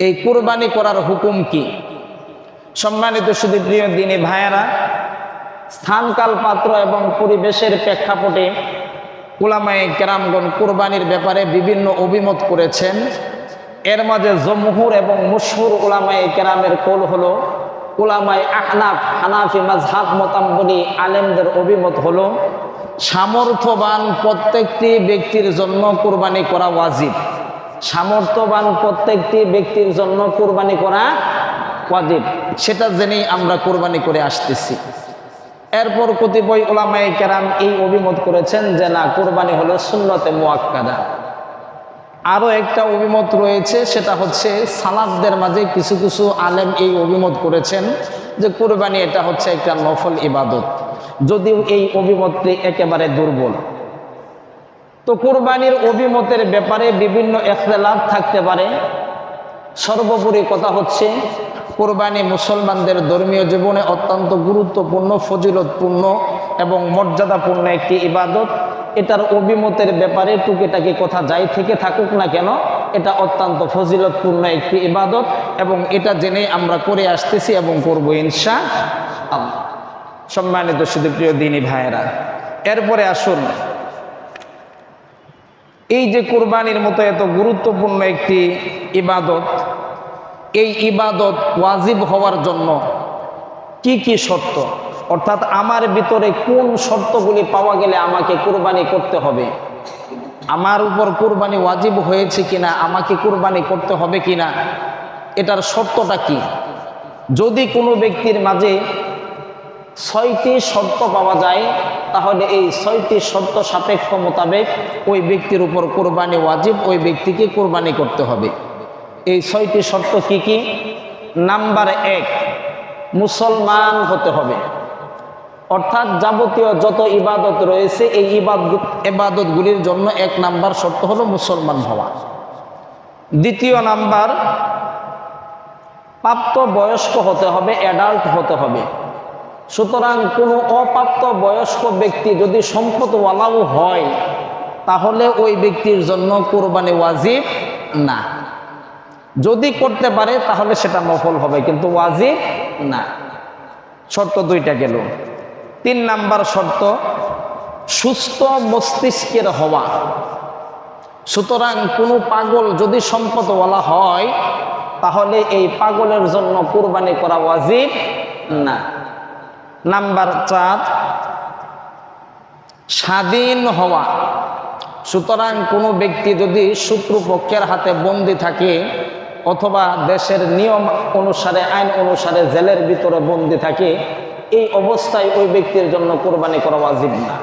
এই কোরবানি করার হুকুম কি? সম্মানিত শুধু প্রিয় দিনী ভাইয়েরা, স্থানকাল পাত্র এবং পরিবেশের প্রেক্ষাপটে কুলামায়ে কেরামগণ কোরবানির ব্যাপারে বিভিন্ন অভিমত করেছেন। এর মাঝে জমহুর এবং মুশহুর উলামায়ে কেরামের কোল হলো, উলামায়ে আহনাফ, হানাফি মাজহাব মতাম্বলী আলেমদের অভিমত হলো, সামর্থ্যবান প্রত্যেকটি ব্যক্তির জন্য কোরবানি করা ওয়াজিব। সামর্থ্যবান প্রত্যেকটি ব্যক্তির জন্য কোরবানি করা ওয়াজিব। সেটা জেনেই আমরা কোরবানি করে আসতেছি। এরপর কতিপয় ওলামায়ে কেরাম এই অভিমত করেছেন যে না, কোরবানি হলো সুন্নতে মোয়াক্কাদা। আরও একটা অভিমত রয়েছে, সেটা হচ্ছে সালাদদের মাঝে কিছু কিছু আলেম এই অভিমত করেছেন যে কোরবানি এটা হচ্ছে একটা নফল ইবাদত। যদিও এই অভিমতটি একেবারে দুর্বল। তো কোরবানির অভিমতের ব্যাপারে বিভিন্ন এখতলাফ থাকতে পারে। সর্বোপরি কথা হচ্ছে, কোরবানি মুসলমানদের ধর্মীয় জীবনে অত্যন্ত গুরুত্বপূর্ণ, ফজিলতপূর্ণ এবং মর্যাদাপূর্ণ একটি ইবাদত। এটার অভিমতের ব্যাপারে টুকিটাকি কথা যাই থেকে থাকুক না কেন, এটা অত্যন্ত ফজিলতপূর্ণ একটি ইবাদত এবং এটা জেনে আমরা করে আসতেছি এবং করব আল্লাহ সম্মানিত শুধু প্রিয় দিনী ভাইয়েরা, এরপরে আসুন এই যে কোরবানির মতো এত গুরুত্বপূর্ণ একটি ইবাদত, এই ইবাদত ওয়াজিব হওয়ার জন্য কি কি শর্ত? অর্থাৎ আমার ভিতরে কোন শর্তগুলি পাওয়া গেলে আমাকে কোরবানি করতে হবে? আমার উপর কোরবানি ওয়াজিব হয়েছে কিনা, আমাকে কোরবানি করতে হবে কিনা, এটার শর্তটা কি? যদি কোনো ব্যক্তির মাঝে ছয়টি শর্ত পাওয়া যায়, তাহলে এই ছয়টি শর্ত সাপেক্ষ মোতাবেক ওই ব্যক্তির উপর কোরবানি ওয়াজিব, ওই ব্যক্তিকে কোরবানি করতে হবে। এই ছয়টি শর্ত কি কি? নাম্বার এক, মুসলমান হতে হবে। অর্থাৎ যাবতীয় যত ইবাদত রয়েছে, এই ইবাদত ইবাদতগুলির জন্য এক নাম্বার শর্ত হলো মুসলমান হওয়া। দ্বিতীয় নাম্বার প্রাপ্ত বয়স্ক হতে হবে, অ্যাডাল্ট হতে হবে। সুতরাং কোনো অপ্রাপ্ত বয়স্ক ব্যক্তি যদি সম্পদওয়ালাও হয়, তাহলে ওই ব্যক্তির জন্য কোরবানি ওয়াজিব না। যদি করতে পারে, তাহলে সেটা নফল হবে, কিন্তু ওয়াজিব না। শর্ত দুইটা গেল। তিন নাম্বার শর্ত, সুস্থ মস্তিষ্কের হওয়া। সুতরাং কোনো পাগল যদি সম্পদওয়ালা হয়, তাহলে এই পাগলের জন্য কোরবানি করা ওয়াজিব না। নাম্বার চার, স্বাধীন হওয়া। সুতরাং কোনো ব্যক্তি যদি শত্রুপক্ষের হাতে বন্দি থাকে অথবা দেশের নিয়ম অনুসারে, আইন অনুসারে জেলের ভিতরে বন্দি থাকে, এই অবস্থায় ওই ব্যক্তির জন্য কোরবানি করা ওয়াজিব না।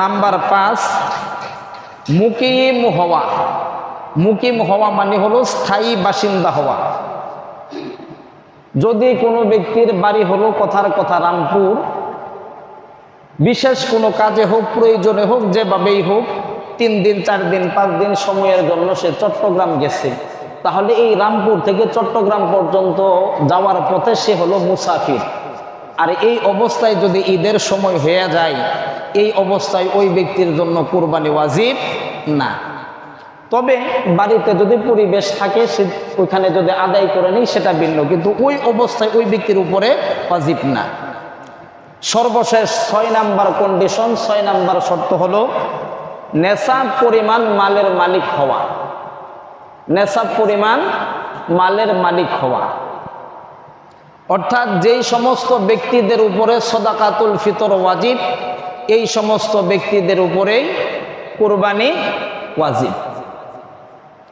নাম্বার পাঁচ, মুকিম হওয়া। মুকিম হওয়া মানে হলো স্থায়ী বাসিন্দা হওয়া। যদি কোনো ব্যক্তির বাড়ি হলো কথার কথা রামপুর, বিশেষ কোনো কাজে হোক, প্রয়োজনে হোক, যেভাবেই হোক, তিন দিন, চার দিন, পাঁচ দিন সময়ের জন্য সে চট্টগ্রাম গেছে। তাহলে এই রামপুর থেকে চট্টগ্রাম পর্যন্ত যাওয়ার পথে সে হলো মুসাফির। আর এই অবস্থায় যদি ঈদের সময় হয়ে যায়, এই অবস্থায় ওই ব্যক্তির জন্য কোরবানি ওয়াজিব না। তবে বাড়িতে যদি পরিবেশ থাকে, সে ওইখানে যদি আদায় করে নেই, সেটা ভিন্ন। কিন্তু ওই অবস্থায় ওই ব্যক্তির উপরে ওয়াজিব না। সর্বশেষ ছয় নাম্বার কন্ডিশন ছয় নাম্বার শর্ত হলো নেশাব পরিমাণ মালের মালিক হওয়া। নেশাব পরিমাণ মালের মালিক হওয়া। অর্থাৎ যেই সমস্ত ব্যক্তিদের উপরে সদাকাতুল ফিতর ওয়াজিব, এই সমস্ত ব্যক্তিদের উপরেই কোরবানি ওয়াজিব।